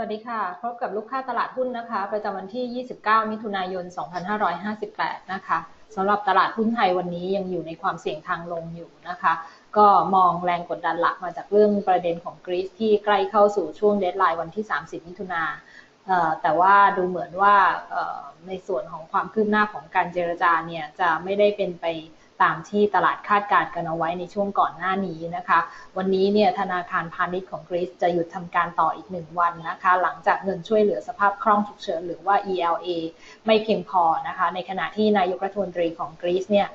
วัสดีค่ะ พบกับลูกค้าตลาดหุ้นนะคะ ประจำวันที่ 29 มิถุนายน 2558 นะคะสำหรับตลาดหุ้นไทยวันนี้ยังอยู่ในความเสี่ยงทางลงอยู่นะคะ ก็มองแรงกดดันหลักมาจากเรื่องประเด็นของกรีซที่ใกล้เข้าสู่ช่วงเดทไลน์วันที่ 30 มิถุนาแต่ว่าดูเหมือนว่าในส่วนของความคืบหน้าของการเจรจาเนี่ยจะไม่ได้เป็นไป ตามที่ตลาดคาดการณ์กันเอาไว้ในช่วงก่อนหน้านี้นะคะ วันนี้เนี่ยธนาคารพาณิชย์ของกรีซจะหยุดทำการต่ออีกหนึ่งวันนะคะ หลังจากเงินช่วยเหลือสภาพคล่องฉุกเฉินหรือว่า ELA ไม่เพียงพอนะคะ ในขณะที่นายกรัฐมนตรีของกรีซเนี่ย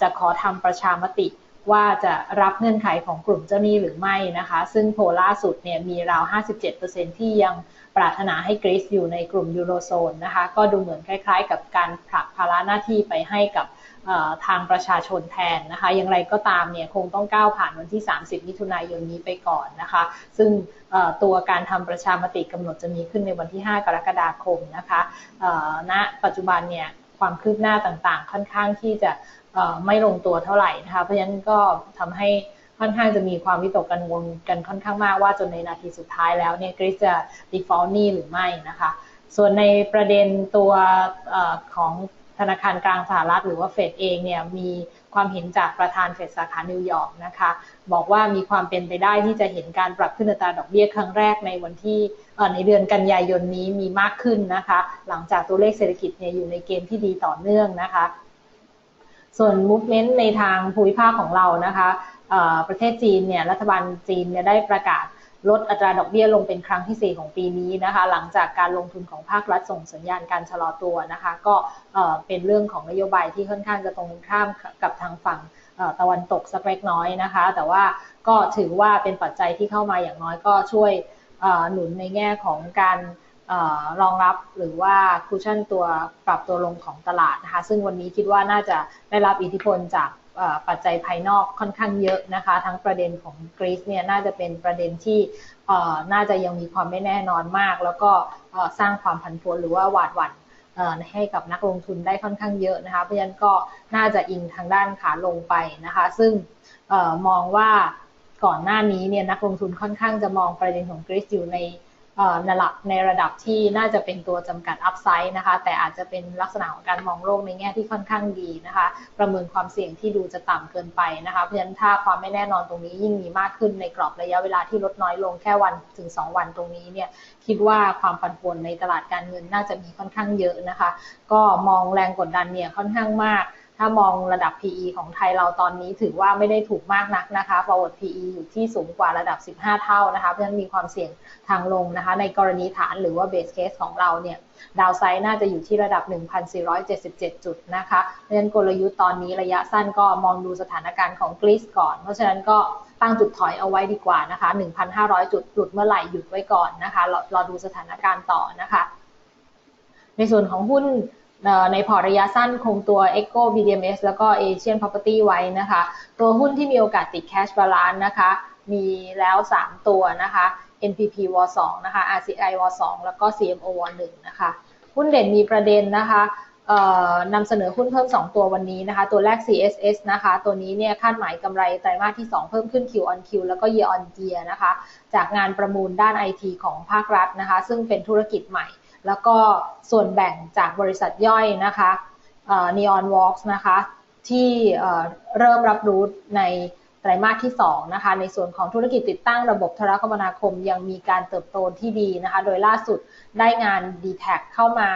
จะขอทำประชามติ ว่าจะรับเงื่อนไขของกลุ่มเจ้าหนี้หรือไม่นะคะ ซึ่งโพล่าสุดเนี่ยมีราว 57%ที่ยังปรารถนาให้กรีซอยู่ในกลุ่มยูโรโซนนะคะ ก็ดูเหมือนคล้ายๆ กับการผลักภาระหน้าที่ไปให้กับทางประชาชนแทนนะคะ อย่างไรก็ตามเนี่ยคงต้องก้าวผ่านวันที่ 30 มิถุนายนนี้ไปก่อนนะคะ ซึ่งตัวการทำประชามติกำหนดจะมีขึ้นในวันที่ 5 กรกฎาคมนะคะณปัจจุบันเนี่ย ความคืบหน้าต่างๆ ค่อนข้างที่จะไม่ลงตัวเท่าไหร่นะคะเพราะฉะนั้นก็ทำให้ค่อนข้างจะมีความวิตกกังวลกันค่อนข้างมากว่าจนในนาทีสุดท้ายแล้วเนี่ยกริซจะ default นี่หรือไม่นะคะ ส่วนในประเด็นตัวอของ ธนาคารกลางสหรัฐหรือว่าเฟดเองเนี่ยมีความเห็นจากประธานเฟดสาขานิวยอร์กนะคะ บอกว่ามีความเป็นไปได้ที่จะเห็นการปรับขึ้นอัตราดอกเบี้ยครั้งแรกในวันที่ในเดือนกันยายนนี้มีมากขึ้นนะคะ หลังจากตัวเลขเศรษฐกิจเนี่ยอยู่ในเกณฑ์ที่ดีต่อเนื่องนะคะ ส่วน movement ในทางภูมิภาคของเรานะคะประเทศจีนเนี่ยรัฐบาลจีนเนี่ยได้ประกาศ ลดอัตราดอกเบี้ยลงเป็นครั้งที่ 4 ของปีนี้นะคะ หลังจากการลงทุนของภาครัฐส่งสัญญาณการชะลอตัวนะคะ ก็เป็นเรื่องของนโยบายที่ค่อนข้างจะตรงข้ามกับทางฝั่งตะวันตกสักเล็กน้อยนะคะ แต่ว่าก็ถือว่าเป็นปัจจัยที่เข้ามาอย่างน้อยก็ช่วยหนุนในแง่ของการรองรับหรือว่าคูชั่นตัวปรับตัวลงของตลาดนะคะ ซึ่งวันนี้คิดว่าน่าจะได้รับอิทธิพลจาก ปัจจัยภายนอกค่อนข้างเยอะนะคะ ทั้งประเด็นของกรีซเนี่ยน่าจะเป็นประเด็นที่น่าจะยังมีความไม่แน่นอนมาก แล้วก็สร้างความผันผวนหรือว่าหวาดหวั่นให้กับนักลงทุนได้ค่อนข้างเยอะนะคะ เพราะฉะนั้นก็น่าจะอิงทางด้านขาลงไปนะคะ ซึ่งมองว่าก่อนหน้านี้เนี่ยนักลงทุนค่อนข้างจะมองประเด็นของกรีซอยู่ในใน ระดับในระดับที่น่าจะเป็นตัวจำกัดอัพไซด์นะคะ แต่อาจจะเป็นลักษณะของการมองโลกในแง่ที่ค่อนข้างดีนะคะ ประเมินความเสี่ยงที่ดูจะต่ำเกินไปนะคะ เพราะฉะนั้นถ้าความไม่แน่นอนตรงนี้ยิ่งมีมากขึ้นในกรอบระยะเวลาที่ลดน้อยลงแค่วันถึง 2 วันตรงนี้เนี่ยคิดว่าความผันผวนในตลาดการเงินน่าจะมีค่อนข้างเยอะนะคะ ก็มองแรงกดดันเนี่ยค่อนข้างมาก ถ้ามองระดับ PE ของไทยเราตอนนี้ถือว่าไม่ได้ถูกมากนักนะคะ forward PE อยู่ที่สูงกว่าระดับ 15 เท่านะคะ เพราะฉะนั้นมีความเสี่ยงทางลงนะคะ ในกรณีฐานหรือว่า base case ของเราเนี่ยดาวไซด์น่าจะอยู่ที่ระดับ 1,477 จุดนะคะ เพราะฉะนั้นกลยุทธ์ตอนนี้ระยะสั้นก็มองดูสถานการณ์ของกรีซก่อน เพราะฉะนั้นก็ตั้งจุดถอยเอาไว้ดีกว่านะคะ 1,500 จุดหลุดเมื่อไหร่หยุดไว้ก่อนนะคะรอรอดูสถานการณ์ต่อนะคะ ในส่วนของหุ้น ในพอร์ตระยะสั้นคงตัว Echo BDMs แล้วก็ Asian Property ไว้นะคะ ตัวหุ้นที่มีโอกาสติด Cash Balance นะคะ มีแล้ว 3 ตัวนะคะ NPP w 2นะคะ RCI w 2แล้วก็ CMO w 1นะคะ หุ้นเด่นมีประเด็นนะคะนำเสนอหุ้นเพิ่ม 2 ตัววันนี้นะคะ ตัวแรก CSS นะคะ ตัวนี้เนี่ยคาดหมายกำไรไตรมาสที่ 2 เพิ่มขึ้น Q on Q แล้วก็ Year on Year นะคะ จากงานประมูลด้าน IT ของภาครัฐนะคะ ซึ่งเป็นธุรกิจใหม่ แล้วก็ส่วนแบ่งจากบริษัทย่อยนะคะ Neon Walks นะคะที่เริ่มรับรู้ในไตรมาสที่ 2 นะคะ ในส่วนของธุรกิจติดตั้งระบบโทรคมนาคมยังมีการเติบโตที่ดีนะคะ โดยล่าสุดได้งาน d t แทเข้ามา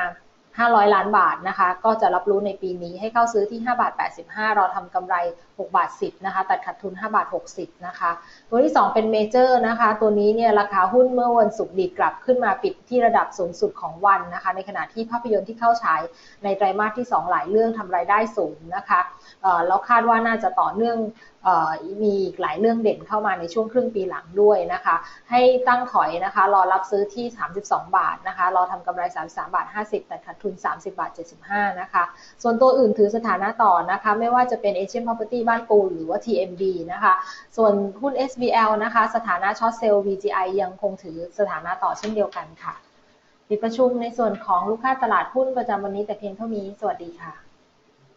500 ล้านบาทนะคะ ก็จะรับรู้ในปีนี้ให้เข้าซื้อที่ 5 บาท 85เราทำกำไร 6 บาท 10 นะคะ ตัดขาดทุน 5 บาท 60 นะคะ ตัวที่ 2 เป็นเมเจอร์นะคะ ตัวนี้เนี่ยราคาหุ้นเมื่อวันศุกร์ดีกลับขึ้นมาปิดที่ระดับสูงสุดของวันนะคะ ในขณะที่ภาพยนตร์ที่เข้าฉายในไตรมาสที่ 2 หลายเรื่องทำรายได้สูงนะคะแล้วคาดว่าน่าจะต่อเนื่อง มีอีกหลายเรื่องเด่นเข้ามาในช่วงครึ่งปีหลังด้วยนะคะ ให้ตั้งถอยนะคะ รอรับซื้อที่ 32 บาทนะคะ รอทำกำไร 33 บาท 50 แต่ขาดทุน 30 บาท 75 นะคะ ส่วนตัวอื่นถือสถานะต่อนะคะ ไม่ว่าจะเป็น Asian Property บ้านปูหรือว่า TMB นะคะ ส่วนหุ้น SBL นะคะ สถานะช็อตเซลล์ VGI ยังคงถือสถานะต่อเช่นเดียวกันค่ะปิดประชุมในส่วนของลูกค้าตลาดหุ้นประจำวันนี้แต่เพียงเท่านี้ สวัสดีค่ะ